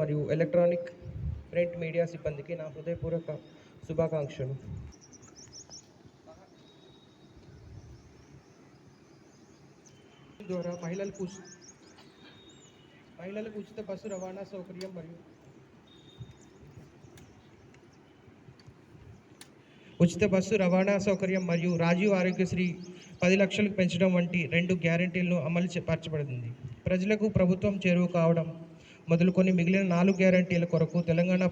మరియు electronic print media సిబ్బందికి నా హృదయపూర్వక శుభాకాంక్షలు. ద్వారా మహిళలకు మహిళలకు ఉచిత బస్సు రవాణా సౌకర్యం మరియు ఉచిత బస్సు రవాణా సౌకర్యం మరియు రాజీవ్ ఆరోగ్యశ్రీ పది లక్షలకు పెంచడం వంటి రెండు గ్యారంటీలను అమలు పరచబడింది. ప్రజలకు ప్రభుత్వం చేరువ కావడం మొదలుకొని మిగిలిన నాలుగు గ్యారంటీల కొరకు తెలంగాణ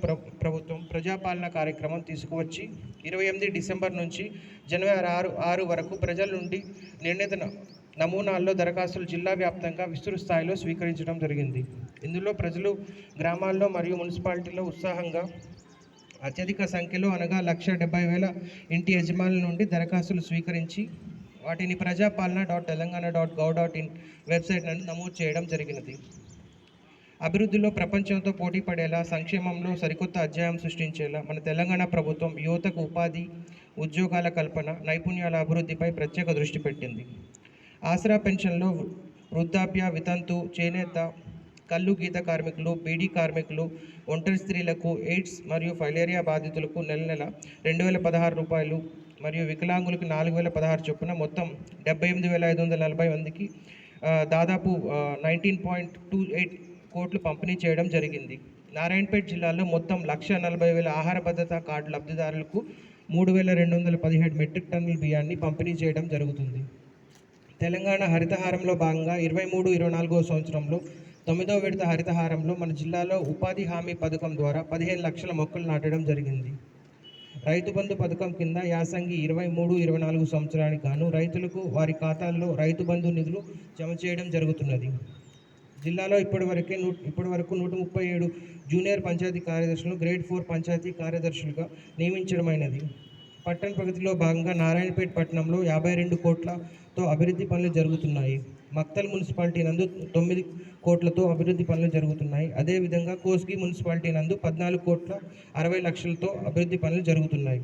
ప్రభుత్వం ప్రజాపాలన కార్యక్రమం తీసుకువచ్చి ఇరవై ఎనిమిది డిసెంబర్ నుంచి జనవరి ఆరు ఆరు వరకు ప్రజల నుండి నిర్ణీత నమూనాల్లో దరఖాస్తులు జిల్లా వ్యాప్తంగా విస్తృత స్థాయిలో స్వీకరించడం జరిగింది. ఇందులో ప్రజలు గ్రామాల్లో మరియు మున్సిపాలిటీలో ఉత్సాహంగా అత్యధిక సంఖ్యలో అనగా లక్ష డెబ్బై వేల ఇంటి యజమానుల నుండి దరఖాస్తులు స్వీకరించి వాటిని Prajapalana dot Telangana dot gov dot in website నుండి నమోదు చేయడం జరిగినది. అభివృద్ధిలో ప్రపంచంతో పోటీ పడేలా సంక్షేమంలో సరికొత్త అధ్యాయం సృష్టించేలా మన తెలంగాణ ప్రభుత్వం యువతకు ఉపాధి ఉద్యోగాల కల్పన నైపుణ్యాల అభివృద్ధిపై ప్రత్యేక దృష్టి పెట్టింది. ఆసరా పెన్షన్లో వృద్ధాప్య వితంతు చేనేత కళ్ళు గీత కార్మికులు బీడీ కార్మికులు ఒంటరి స్త్రీలకు ఎయిడ్స్ మరియు ఫైలేరియా బాధితులకు నెల నెల రెండు వేల పదహారు రూపాయలు మరియు వికలాంగులకు నాలుగు వేల పదహారు చొప్పున మొత్తం డెబ్బై ఎనిమిది వేల ఐదు వందల నలభై మందికి దాదాపు నైన్టీన్ పాయింట్ టూ ఎయిట్ కోట్లు పంపిణీ చేయడం జరిగింది. నారాయణపేట జిల్లాలో మొత్తం లక్ష నలభై వేల ఆహార భద్రతా కార్డు లబ్ధిదారులకు మూడు వేల రెండు వందల పదిహేడు మెట్రిక్ టన్నుల బియ్యాన్ని పంపిణీ చేయడం జరుగుతుంది. తెలంగాణ హరితహారంలో భాగంగా ఇరవై మూడు ఇరవై నాలుగో సంవత్సరంలో తొమ్మిదో విడత హరితహారంలో మన జిల్లాలో ఉపాధి హామీ పథకం ద్వారా పదిహేను లక్షల మొక్కలు నాటడం జరిగింది. రైతు బంధు పథకం కింద యాసంగి ఇరవై మూడు ఇరవై నాలుగు సంవత్సరానికి గాను రైతులకు వారి ఖాతాల్లో రైతు బంధు నిధులు జమ చేయడం జరుగుతున్నది. జిల్లాలో ఇప్పటివరకే నూ ఇప్పటి వరకు నూట ముప్పై ఏడు జూనియర్ పంచాయతీ కార్యదర్శులను గ్రేడ్ ఫోర్ పంచాయతీ కార్యదర్శులుగా నియమించడమైనది. పట్టణ ప్రగతిలో భాగంగా నారాయణపేట పట్టణంలో యాభై రెండు కోట్లతో అభివృద్ధి పనులు జరుగుతున్నాయి. మక్తల్ మున్సిపాలిటీ నందు తొమ్మిది కోట్లతో అభివృద్ధి పనులు జరుగుతున్నాయి. అదేవిధంగా కోస్గి మున్సిపాలిటీ నందు పద్నాలుగు కోట్ల అరవై లక్షలతో అభివృద్ధి పనులు జరుగుతున్నాయి.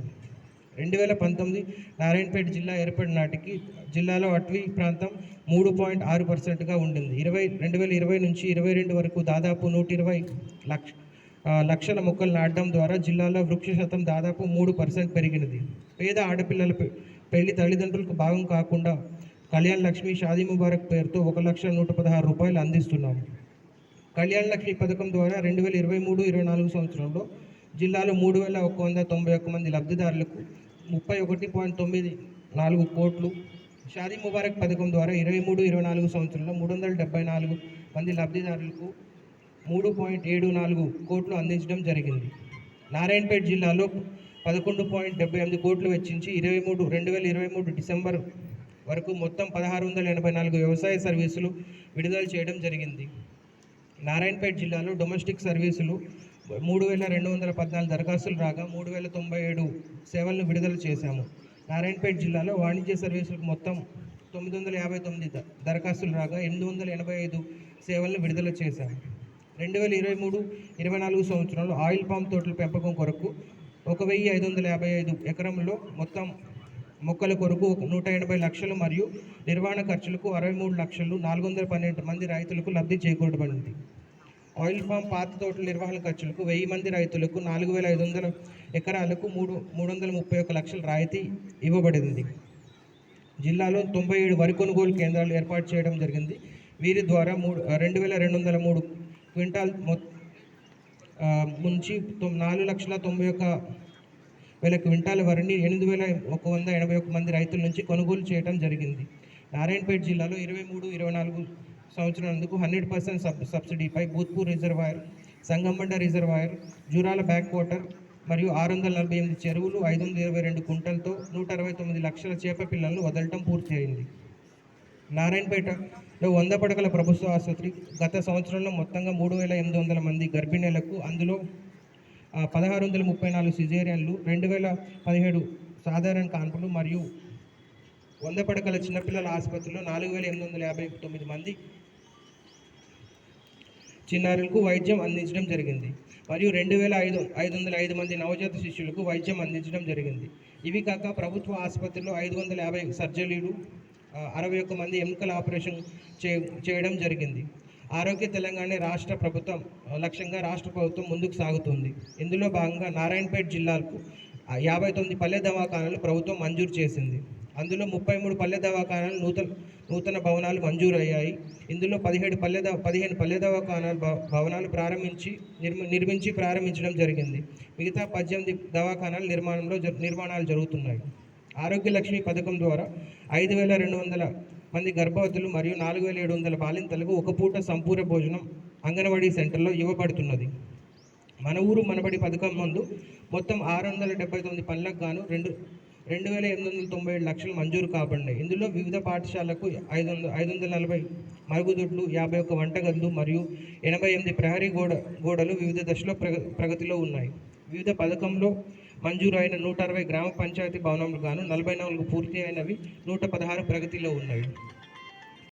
రెండు వేల పంతొమ్మిది నారాయణపేట జిల్లా ఏర్పడిన నాటికి జిల్లాలో అటవీ ప్రాంతం మూడు పాయింట్ ఆరు పర్సెంట్గా ఉండింది. ఇరవై రెండు వేల ఇరవై నుంచి ఇరవై రెండు వరకు దాదాపు నూట ఇరవై లక్ష లక్షల మొక్కలు నాటడం ద్వారా జిల్లాలో వృక్ష శాతం దాదాపు మూడు పర్సెంట్ పెరిగినది. పేద ఆడపిల్లల పె- పెళ్ళి తల్లిదండ్రులకు భాగం కాకుండా కళ్యాణ్ లక్ష్మి షాదీ ముబారక్ పేరుతో ఒక లక్ష నూట పదహారు రూపాయలు అందిస్తున్నాము కళ్యాణ్ లక్ష్మి పథకం ద్వారా రెండు వేల ఇరవై మూడు ఇరవై నాలుగు సంవత్సరంలో జిల్లాలో మూడు వేల ఒక వంద తొంభై ఒక్క మంది లబ్ధిదారులకు ముప్పై ఒకటి పాయింట్ తొమ్మిది నాలుగు కోట్లు. షాదీ ముబారక్ పథకం ద్వారా ఇరవై మూడు ఇరవై నాలుగు సంవత్సరంలో మూడు వందల డెబ్బై నాలుగు మంది లబ్ధిదారులకు మూడు పాయింట్ ఏడు నాలుగు కోట్లు అందించడం జరిగింది. నారాయణపేట జిల్లాలో పదకొండు పాయింట్ డెబ్బై ఎనిమిది కోట్లు వెచ్చించి ఇరవై మూడు రెండు వేల ఇరవై మూడు డిసెంబర్ వరకు మొత్తం పదహారు వందల ఎనభై నాలుగు వ్యవసాయ సర్వీసులు విడుదల చేయడం జరిగింది. నారాయణపేట జిల్లాలో డొమెస్టిక్ సర్వీసులు మూడు వేల రెండు వందల పద్నాలుగు దరఖాస్తులు రాగా మూడు వేల తొంభై ఏడు సేవలను విడుదల చేశాము. నారాయణపేట జిల్లాలో వాణిజ్య సర్వీసులకు మొత్తం తొమ్మిది వందల యాభై తొమ్మిది దరఖాస్తులు రాగా ఎనిమిది వందల ఎనభై ఐదు సేవలను విడుదల చేశాము. రెండు వేల ఇరవై మూడు ఇరవై నాలుగు సంవత్సరంలో ఆయిల్ పామ్ తోటల పెంపకం కొరకు ఒక వెయ్యి ఐదు వందల యాభై ఐదు ఎకరంలో మొత్తం మొక్కల కొరకు ఒక నూట ఎనభై లక్షలు మరియు నిర్వహణ ఖర్చులకు అరవై మూడు లక్షలు నాలుగు వందల పన్నెండు మంది రైతులకు లబ్ధి చేకూరబడింది. ఆయిల్ ఫామ్ పాత తోటల నిర్వహణ ఖర్చులకు వెయ్యి మంది రైతులకు నాలుగు వేల ఐదు వందల ఎకరాలకు మూడు మూడు వందల ముప్పై ఒక్క లక్షల రాయితీ ఇవ్వబడింది. జిల్లాలో తొంభై ఏడు వరి కొనుగోలు కేంద్రాలు ఏర్పాటు చేయడం జరిగింది. వీరి ద్వారా మూడు రెండు వేల రెండు వందల మూడు క్వింటాల్ మొ నుంచి నాలుగు లక్షల తొంభై ఒక్క వేల క్వింటాల వరిని ఎనిమిది వేల ఒక వంద ఎనభై ఒక్క మంది రైతుల నుంచి కొనుగోలు చేయడం జరిగింది. నారాయణపేట జిల్లాలో ఇరవై మూడు ఇరవై నాలుగు సంవత్సరాలందుకు hundred percent sub సబ్సిడీపై Bhoothpur reservoir Sangambanda reservoir Jurala back water మరియు ఆరు వందల నలభై ఎనిమిది చెరువులు ఐదు వందల ఇరవై రెండు కుంటలతో నూట అరవై తొమ్మిది లక్షల చేప పిల్లలను వదలటం పూర్తి అయింది నారాయణపేటలో వంద పడకల ప్రభుత్వ ఆసుపత్రి గత సంవత్సరంలో మొత్తంగా మూడు వేల ఎనిమిది వందల మంది గర్భిణీలకు అందులో పదహారు వందల ముప్పై నాలుగు సిజేరియన్లు రెండు వేల పదిహేడు సాధారణ కాన్పులు మరియు వంద పడకల చిన్నపిల్లల ఆసుపత్రిలో నాలుగు వేల ఎనిమిది వందల యాభై తొమ్మిది మంది చిన్నారులకు వైద్యం అందించడం జరిగింది. మరియు రెండు వేల ఐదు ఐదు వందల ఐదు మంది నవజాత శిష్యులకు వైద్యం అందించడం జరిగింది. ఇవి కాక ప్రభుత్వ ఆసుపత్రిలో ఐదు వందల యాభై సర్జరీలు అరవై ఒక్క మంది ఎముకల ఆపరేషన్ చే చేయడం జరిగింది. ఆరోగ్య తెలంగాణ రాష్ట్ర ప్రభుత్వం లక్ష్యంగా రాష్ట్ర ప్రభుత్వం ముందుకు సాగుతుంది. ఇందులో భాగంగా నారాయణపేట జిల్లాకు యాభై తొమ్మిది పల్లె దవాఖానాలు ప్రభుత్వం మంజూరు చేసింది. అందులో ముప్పై మూడు పల్లె దవాఖానాలు నూతన నూతన భవనాలు మంజూరు అయ్యాయి ఇందులో పదిహేడు పల్లె ద పదిహేను పల్లె దవాఖానాలు భవనాలు ప్రారంభించి నిర్మి నిర్మించి ప్రారంభించడం జరిగింది. మిగతా పద్దెనిమిది దవాఖానాలు నిర్మాణంలో నిర్మాణాలు జరుగుతున్నాయి. ఆరోగ్య లక్ష్మి పథకం ద్వారా ఐదు వేల రెండు వందల మంది గర్భవతులు మరియు నాలుగు వేల ఏడు వందల బాలింతలకు ఒక పూట సంపూర్ణ భోజనం అంగన్వాడీ సెంటర్లో ఇవ్వబడుతున్నది. మన ఊరు మనబడి పథకం ముందు మొత్తం ఆరు వందల డెబ్బై తొమ్మిది పనులకు గాను రెండు రెండు వేల ఎనిమిది వందల తొంభై ఏడు లక్షలు మంజూరు కాబడినాయి. ఇందులో వివిధ పాఠశాలకు ఐదు వందల ఐదు వందల నలభై మరుగుదొడ్లు యాభై ఒక్క వంటగదులు మరియు ఎనభై ఎనిమిది ప్రహరీ గోడ గోడలు వివిధ దశలో ప్రగ ప్రగతిలో ఉన్నాయి. వివిధ పథకంలో మంజూరు అయిన నూట అరవై గ్రామ పంచాయతీ భవనములు గాను నలభై నాలుగు పూర్తి అయినవి నూట పదహారు ప్రగతిలో ఉన్నవి.